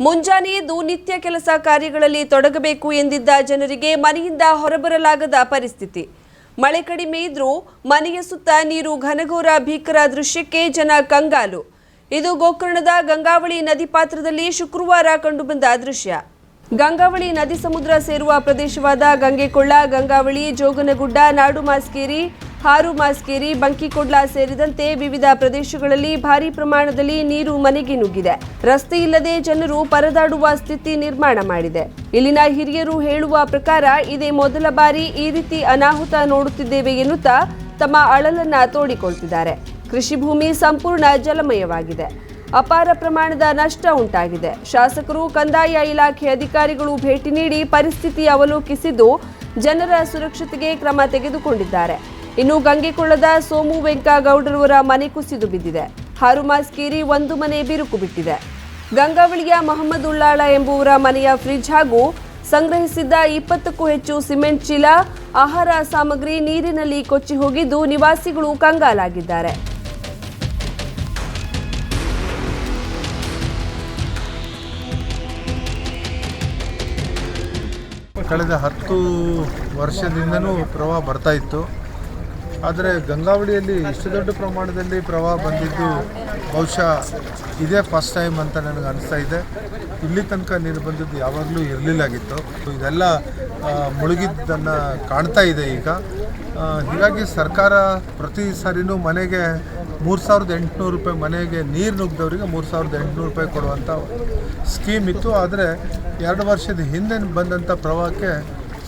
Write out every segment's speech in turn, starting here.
ಮುಂಜಾನೆ ಎದ್ದು ನಿತ್ಯ ಕೆಲಸ ಕಾರ್ಯಗಳಲ್ಲಿ ತೊಡಗಬೇಕು ಎಂದಿದ್ದ ಜನರಿಗೆ ಮನೆಯಿಂದ ಹೊರಬರಲಾಗದ ಪರಿಸ್ಥಿತಿ. ಮಳೆ ಕಡಿಮೆ ಇದ್ರೂ ಮನೆಯ ಸುತ್ತ ನೀರು ಘನಘೋರ ಭೀಕರ ದೃಶ್ಯಕ್ಕೆ ಜನ ಕಂಗಾಲು. ಇದು ಗೋಕರ್ಣದ ಗಂಗಾವಳಿ ನದಿ ಪಾತ್ರದಲ್ಲಿ ಶುಕ್ರವಾರ ಕಂಡುಬಂದ ದೃಶ್ಯ. ಗಂಗಾವಳಿ ನದಿ ಸಮುದ್ರ ಸೇರುವ ಪ್ರದೇಶವಾದ ಗಂಗೆಕೊಳ್ಳ, ಗಂಗಾವಳಿ, ಜೋಗನಗುಡ್ಡ, ನಾಡು ಮಾಸ್ಕೇರಿ ಹಾರು ಮಾಸ್ಕೇರಿ ಬಂಕಿಕೊಡ್ಲ ಸೇರಿದಂತೆ ವಿವಿಧ ಪ್ರದೇಶಗಳಲ್ಲಿ ಭಾರಿ ಪ್ರಮಾಣದಲ್ಲಿ ನೀರು ಮನೆಗೆ ನುಗ್ಗಿದೆ. ರಸ್ತೆ ಇಲ್ಲದೆ ಜನರು ಪರದಾಡುವ ಸ್ಥಿತಿ ನಿರ್ಮಾಣ ಮಾಡಿದೆ. ಇಲ್ಲಿನ ಹಿರಿಯರು ಹೇಳುವ ಪ್ರಕಾರ ಇದೇ ಮೊದಲ ಬಾರಿ ಈ ರೀತಿ ಅನಾಹುತ ನೋಡುತ್ತಿದ್ದೇವೆ ಎನ್ನುತ್ತಾ ತಮ್ಮ ಅಳಲನ್ನ ತೋಡಿಕೊಳ್ತಿದ್ದಾರೆ. ಕೃಷಿ ಭೂಮಿ ಸಂಪೂರ್ಣ ಜಲಮಯವಾಗಿದೆ. ಅಪಾರ ಪ್ರಮಾಣದ ನಷ್ಟ ಉಂಟಾಗಿದೆ. ಶಾಸಕರು, ಕಂದಾಯ ಇಲಾಖೆ ಅಧಿಕಾರಿಗಳು ಭೇಟಿ ನೀಡಿ ಪರಿಸ್ಥಿತಿ ಅವಲೋಕಿಸಿದ್ದು ಜನರ ಸುರಕ್ಷತೆಗೆ ಕ್ರಮ ತೆಗೆದುಕೊಂಡಿದ್ದಾರೆ. ಇನ್ನು ಗಂಗೆಕೊಳ್ಳದ ಸೋಮು ವೆಂಕಗೌಡರವರ ಮನೆ ಕುಸಿದು ಬಿದ್ದಿದೆ. ಹಾರುಮಾಸ್ಕೇರಿ ಒಂದು ಮನೆ ಬಿರುಕು ಬಿಟ್ಟಿದೆ. ಗಂಗಾವಳಿಯ ಮಹಮ್ಮದ್ ಉಳ್ಳಾಳ ಎಂಬುವರ ಮನೆಯ ಫ್ರಿಡ್ಜ್ ಹಾಗೂ ಸಂಗ್ರಹಿಸಿದ್ದ ಇಪ್ಪತ್ತಕ್ಕೂ ಹೆಚ್ಚು ಸಿಮೆಂಟ್ ಚೀಲ, ಆಹಾರ ಸಾಮಗ್ರಿ ನೀರಿನಲ್ಲಿ ಕೊಚ್ಚಿ ಹೋಗಿದ್ದು ನಿವಾಸಿಗಳು ಕಂಗಾಲಾಗಿದ್ದಾರೆ. ಕಳೆದ ಹತ್ತು ವರ್ಷದಿಂದನೂ ಪ್ರವಾಹ ಬರ್ತಾ ಇತ್ತು. ಆದರೆ ಗಂಗಾವಳಿಯಲ್ಲಿ ಇಷ್ಟು ದೊಡ್ಡ ಪ್ರಮಾಣದಲ್ಲಿ ಪ್ರವಾಹ ಬಂದಿದ್ದು ಬಹುಶಃ ಇದೇ ಫಸ್ಟ್ ಟೈಮ್ ಅಂತ ನನಗೆ ಅನಿಸ್ತಾ ಇದೆ. ಇಲ್ಲಿ ತನಕ ನೀರು ಬಂದಿದ್ದು ಯಾವಾಗಲೂ ಇರಲಿಲ್ಲಾಗಿತ್ತು ಇದೆಲ್ಲ ಮುಳುಗಿದ್ದನ್ನು ಕಾಣ್ತಾ ಇದೆ ಈಗ. ಹೀಗಾಗಿ ಸರ್ಕಾರ ಪ್ರತಿ ಸಾರಿನೂ ಮನೆಗೆ ಮೂರು ಸಾವಿರದ ಎಂಟುನೂರು ರೂಪಾಯಿ ಮನೆಗೆ ನೀರು ನುಗ್ಗಿದವರಿಗೆ ಮೂರು ಸಾವಿರದ ಎಂಟುನೂರು ರೂಪಾಯಿ ಕೊಡುವಂಥ ಸ್ಕೀಮ್ ಇತ್ತು. ಆದರೆ ಎರಡು ವರ್ಷದ ಹಿಂದೆ ಬಂದಂಥ ಪ್ರವಾಹಕ್ಕೆ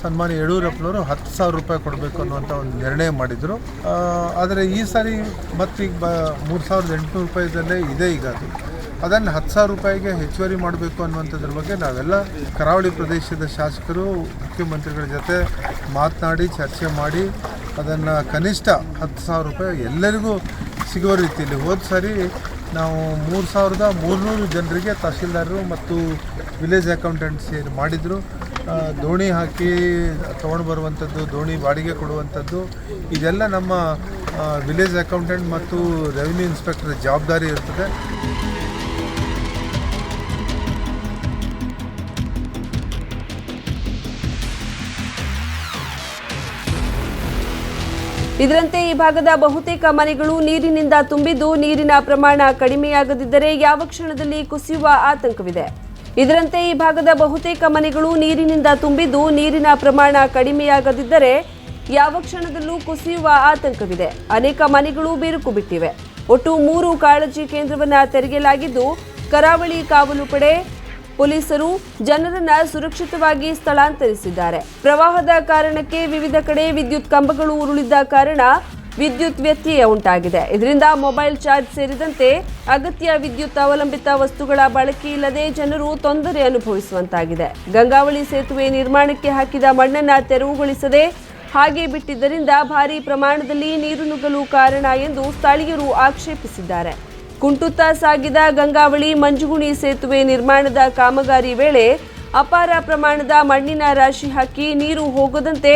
ಸನ್ಮಾನ್ಯ ಯಡಿಯೂರಪ್ಪನವರು ಹತ್ತು ಸಾವಿರ ರೂಪಾಯಿ ಕೊಡಬೇಕು ಅನ್ನುವಂಥ ಒಂದು ನಿರ್ಣಯ ಮಾಡಿದರು. ಆದರೆ ಈ ಸಾರಿ ಮತ್ತೀಗ ಬ, ಮೂರು ಸಾವಿರದ ಎಂಟುನೂರು ರೂಪಾಯಿದಲ್ಲೇ ಇದೆ ಈಗ ಅದು. ಅದನ್ನು ಹತ್ತು ಸಾವಿರ ರೂಪಾಯಿಗೆ ಹೆಚ್ಚುವರಿ ಮಾಡಬೇಕು ಅನ್ನುವಂಥದ್ರ ಬಗ್ಗೆ ನಾವೆಲ್ಲ ಕರಾವಳಿ ಪ್ರದೇಶದ ಶಾಸಕರು, ಮುಖ್ಯಮಂತ್ರಿಗಳ ಜೊತೆ ಮಾತನಾಡಿ, ಚರ್ಚೆ ಮಾಡಿ, ಅದನ್ನು ಕನಿಷ್ಠ ಹತ್ತು ಸಾವಿರ ರೂಪಾಯಿ ಎಲ್ಲರಿಗೂ ಸಿಗುವ ರೀತಿಯಲ್ಲಿ ಹೋದ ಸಾರಿ ನಾವು ಮೂರು ಸಾವಿರದ ಮೂರುನೂರು ಜನರಿಗೆ ತಹಶೀಲ್ದಾರರು ಮತ್ತು ವಿಲೇಜ್ ಅಕೌಂಟೆಂಟ್ ಸೇರಿ ಮಾಡಿದರು. ದೋಣಿ ಹಾಕಿ ತೊಗೊಂಡು ಬರುವಂಥದ್ದು ದೋಣಿ ಬಾಡಿಗೆ ಕೊಡುವಂಥದ್ದು ಇದೆಲ್ಲ ನಮ್ಮ ವಿಲೇಜ್ ಅಕೌಂಟೆಂಟ್ ಮತ್ತು ರೆವಿನ್ಯೂ ಇನ್ಸ್ಪೆಕ್ಟರ್ ಜವಾಬ್ದಾರಿ ಇರ್ತದೆ. ಇದರಂತೆ ಈ ಭಾಗದ ಬಹುತೇಕ ಮನೆಗಳು ನೀರಿನಿಂದ ತುಂಬಿದ್ದು, ನೀರಿನ ಪ್ರಮಾಣ ಕಡಿಮೆಯಾಗದಿದ್ದರೆ ಯಾವ ಕ್ಷಣದಲ್ಲಿ ಕುಸಿಯುವ ಆತಂಕವಿದೆ. ಇದರಂತೆ ಈ ಭಾಗದ ಬಹುತೇಕ ಮನೆಗಳು ನೀರಿನಿಂದ ತುಂಬಿದ್ದು ನೀರಿನ ಪ್ರಮಾಣ ಕಡಿಮೆಯಾಗದಿದ್ದರೆ ಯಾವ ಕ್ಷಣದಲ್ಲೂ ಕುಸಿಯುವ ಆತಂಕವಿದೆ. ಅನೇಕ ಮನೆಗಳು ಬಿರುಕು ಬಿಟ್ಟಿವೆ. ಒಟ್ಟು ಮೂರು ಕಾಳಜಿ ಕೇಂದ್ರವನ್ನ ತೆರೆಯಲಾಗಿದ್ದು, ಕರಾವಳಿ ಕಾವಲು ಪಡೆ, ಪೊಲೀಸರು ಜನರನ್ನ ಸುರಕ್ಷಿತವಾಗಿ ಸ್ಥಳಾಂತರಿಸಿದ್ದಾರೆ. ಪ್ರವಾಹದ ಕಾರಣಕ್ಕೆ ವಿವಿಧ ಕಡೆ ವಿದ್ಯುತ್ ಕಂಬಗಳು ಉರುಳಿದ್ದ ಕಾರಣ ವಿದ್ಯುತ್ ವ್ಯತ್ಯಯ ಉಂಟಾಗಿದೆ. ಇದರಿಂದ ಮೊಬೈಲ್ ಚಾರ್ಜ್ ಸೇರಿದಂತೆ ಅಗತ್ಯ ವಿದ್ಯುತ್ ಅವಲಂಬಿತ ವಸ್ತುಗಳ ಬಳಕೆ ಇಲ್ಲದೆ ಜನರು ತೊಂದರೆ ಅನುಭವಿಸುವಂತಾಗಿದೆ. ಗಂಗಾವಳಿ ಸೇತುವೆ ನಿರ್ಮಾಣಕ್ಕೆ ಹಾಕಿದ ಮಣ್ಣನ್ನು ತೆರವುಗೊಳಿಸದೆ ಹಾಗೆ ಬಿಟ್ಟಿದ್ದರಿಂದ ಭಾರಿ ಪ್ರಮಾಣದಲ್ಲಿ ನೀರು ನುಗ್ಗಲು ಕಾರಣ ಎಂದು ಸ್ಥಳೀಯರು ಆಕ್ಷೇಪಿಸಿದ್ದಾರೆ. ಕುಂಟುತ್ತಾ ಸಾಗಿದ ಗಂಗಾವಳಿ ಮಂಜುಗುಣಿ ಸೇತುವೆ ನಿರ್ಮಾಣದ ಕಾಮಗಾರಿ ವೇಳೆ ಅಪಾರ ಪ್ರಮಾಣದ ಮಣ್ಣಿನ ರಾಶಿ ಹಾಕಿ ನೀರು ಹೋಗದಂತೆ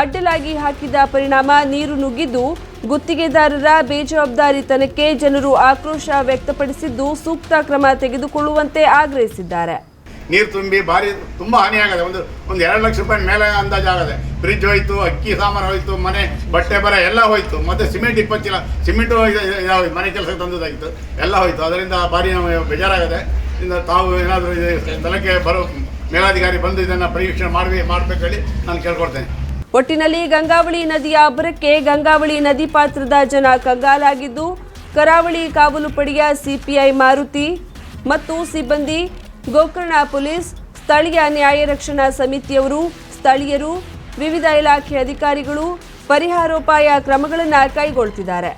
ಅಡ್ಡಲಾಗಿ ಹಾಕಿದ ಪರಿಣಾಮ ನೀರು ನುಗ್ಗಿದ್ದು ಗುತ್ತಿಗೆದಾರರ ಬೇಜವಾಬ್ದಾರಿತನಕ್ಕೆ ಜನರು ಆಕ್ರೋಶ ವ್ಯಕ್ತಪಡಿಸಿದ್ದು ಸೂಕ್ತ ಕ್ರಮ ತೆಗೆದುಕೊಳ್ಳುವಂತೆ ಆಗ್ರಹಿಸಿದ್ದಾರೆ. ನೀರು ತುಂಬಿ ಭಾರಿ ತುಂಬ ಹಾನಿಯಾಗದೆ ಒಂದು ಒಂದು ಎರಡು ಲಕ್ಷ ರೂಪಾಯಿ ಮೇಲೆ ಅಂದಾಜಾಗದೆ ಫ್ರಿಜ್ ಹೋಯ್ತು, ಅಕ್ಕಿ ಸಾಮಾನು ಹೋಯ್ತು, ಮನೆ, ಬಟ್ಟೆ ಬರ ಎಲ್ಲ ಹೋಯ್ತು, ಮತ್ತೆ ಸಿಮೆಂಟ್ ಇಪ್ಪತ್ತು ಚೀಲ ಸಿಮೆಂಟು ಮನೆ ಕೆಲಸ ತಂದದಾಗಿತ್ತು ಎಲ್ಲ ಹೋಯ್ತು. ಅದರಿಂದ ಭಾರಿ ಬೇಜಾರಾಗದೆ, ಇನ್ನು ತಾವು ಏನಾದರೂ ಸ್ಥಳಕ್ಕೆ ಬರೋ ಮೇಲಾಧಿಕಾರಿ ಬಂದು ಇದನ್ನು ಪರೀಕ್ಷೆ ಮಾಡಿ ಮಾಡಬೇಕು ಹೇಳಿ ನಾನು ಕೇಳ್ಕೊಡ್ತೇನೆ ಒಟ್ಟಿನಲ್ಲಿ ಗಂಗಾವಳಿ ನದಿಯ ಅಬ್ಬರಕ್ಕೆ ಗಂಗಾವಳಿ ನದಿ ಪಾತ್ರದ ಜನ ಕಂಗಾಲಾಗಿದ್ದು, ಕರಾವಳಿ ಕಾವಲು ಪಡೆಯ ಸಿಪಿಐ ಮಾರುತಿ ಮತ್ತು ಸಿಬ್ಬಂದಿ, ಗೋಕರ್ಣ ಪೊಲೀಸ್, ಸ್ಥಳೀಯ ನ್ಯಾಯ ರಕ್ಷಣಾ ಸಮಿತಿಯವರು, ಸ್ಥಳೀಯರು, ವಿವಿಧ ಇಲಾಖೆ ಅಧಿಕಾರಿಗಳು ಪರಿಹಾರೋಪಾಯ ಕ್ರಮಗಳನ್ನು ಕೈಗೊಳ್ತಿದ್ದಾರೆ.